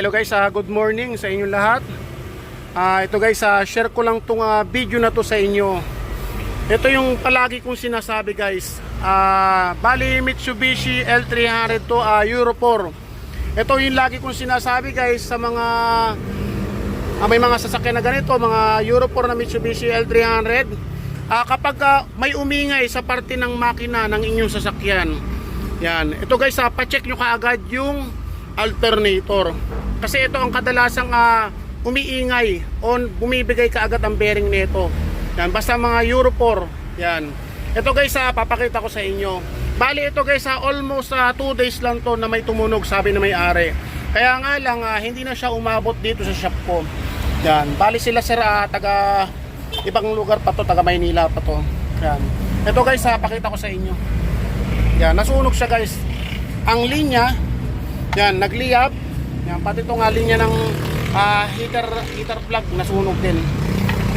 Hello guys, ah, good morning sa inyong lahat. Ah, ito guys, ah, share ko lang tong ah, video na to sa inyo. Ito yung palagi kong sinasabi guys. Ah, bali Mitsubishi L300 to ah, Euro 4. Ito yung lagi kong sinasabi guys sa mga ah, may mga sasakyan na ganito, mga Euro 4 na Mitsubishi L300. Ah, kapag ah, may umingay sa parte ng makina ng inyong sasakyan. Yan. Ito guys, ah, pa-check nyo kaagad yung alternator. Kasi ito ang kadalasang ah, umiingay o bumibigay kaagad ang bearing nito. Yan, basta mga Euro 4. Yan. Ito guys, ah, papakita ko sa inyo. Bali ito guys, ah, almost 2 days lang to na may tumunog, sabi na may-ari. Kaya nga lang, ah, hindi na siya umabot dito sa shop ko. Yan. Bali sila sir, ah, taga ibang lugar pa to, taga Maynila pa to. Yan. Ito guys, ah, pakita ko sa inyo. Yan, nasunog siya guys. Ang linya, yan, nagliyab. Yan, pati itong uh, linya ng ah, heater, heater plug, nasunog din.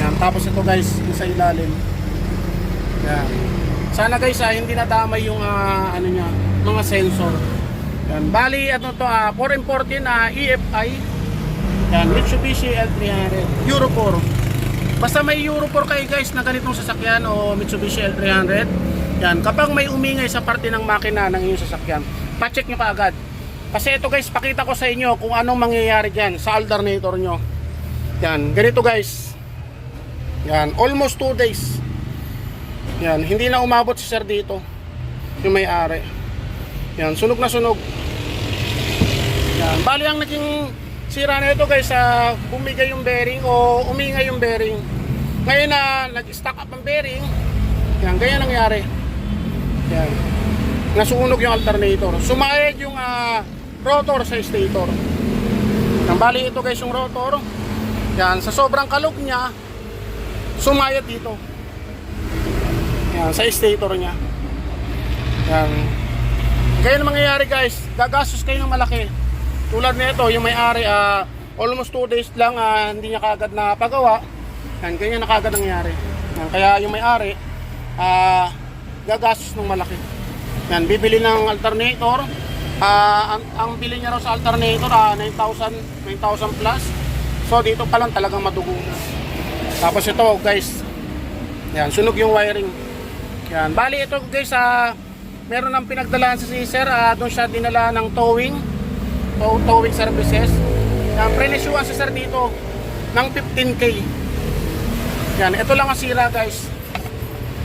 Yan, tapos ito guys, yung sa ilalim. Yan. Sana guys, ah, hindi nadamay yung ah, ano niya, mga sensor. Yan, bali, ano to, ah, 414 na EFI. Yan, Mitsubishi L300, Euro 4. Basta may Euro 4 kayo guys na ganitong sasakyan o Mitsubishi L300, yan, kapag may umingay sa parte ng makina ng inyong sasakyan, pa-check nyo kaagad. Kasi ito guys, pakita ko sa inyo kung anong mangyayari dyan sa alternator nyo. Yan, ganito guys. Yan, almost 2 days. Yan, hindi na umabot si sir dito. Yung may-ari. Yan, sunog na sunog. Yan, bali ang naging sira na ito guys, sa bumigay yung bearing o umingay yung bearing. Ngayon na nag-stack up ang bearing, yan, ganyan nangyari. Yan. Nasunog yung alternator. Sumayad yung ah, rotor sa stator. Yan, bali ito guys yung rotor. Yan, sa sobrang kalog niya, sumayad dito. Yan, sa stator niya. Yan. Ganyan ang mangyayari guys, gagastos kayo ng malaki. Tulad nito, yung may-ari, ah, almost 2 days lang, ah, hindi niya kagad na pagawa. Yan, ganyan na kagad nangyari. Yan, kaya yung may-ari, ah, gagastos ng malaki. Yan, bibili ng alternator. Ah, ang, ang bili niya raw sa alternator, ah, 9,000, 9,000 plus. So, dito pa lang talagang madugo. Tapos ito, guys, yan, sunog yung wiring. Yan, bali ito guys, ah, meron ng pinagdalaan sa si sir, ah, doon siya dinala ng towing, tow, towing services. Yan, prenisyuan si sir dito ng 15k. Yan, ito lang ang sira guys.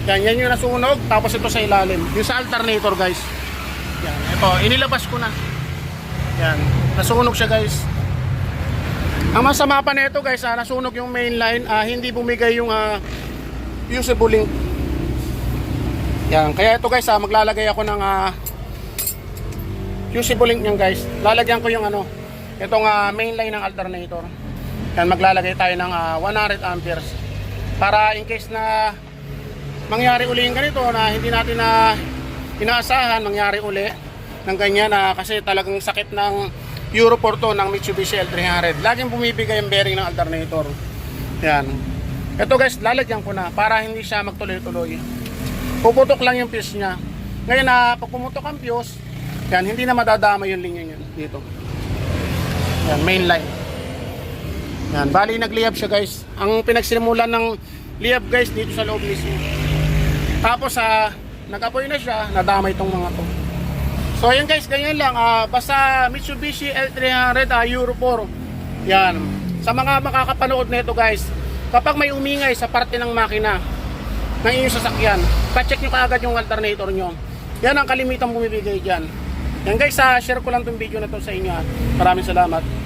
Yan, yan yung nasunog, tapos ito sa ilalim. Yung sa alternator guys. Yan, ito, inilabas ko na. Yan, nasunog siya guys. Ang masama pa nito guys, ah, nasunog yung main line, ah, hindi bumigay yung ah, usable link. Yan, kaya ito guys, ah, maglalagay ako ng ah, usable link niyan guys. Lalagyan ko yung ano, itong ah, main line ng alternator. Yan, maglalagay tayo ng ah, 100 amperes. Para in case na mangyari uli yung ganito na hindi natin na inaasahan, mangyari uli ng ganyan na kasi talagang sakit ng Euro 4 to ng Mitsubishi L300. Laging bumibigay ang bearing ng alternator. Yan. Ito guys, lalagyan ko na para hindi siya magtuloy-tuloy. Puputok lang yung fuse niya. Ngayon na pag pumutok ang fuse, yan, hindi na madadama yung linya niya dito. Yan, main line. Yan, bali nagliyab siya guys. Ang pinagsimulan ng liyab guys dito sa loob mismo. Tapos sa nag-apoy na siya, nadamay itong mga to. So yun guys, ganyan lang. ah, basta Mitsubishi L300 ah, Euro 4. Yan. Sa mga makakapanood nito guys, kapag may umingay sa parte ng makina ng inyong sasakyan, pa-check nyo kaagad yung alternator nyo. Yan ang kalimitang bumibigay dyan. Yan guys, ah, share ko lang itong video na to sa inyo. Maraming salamat.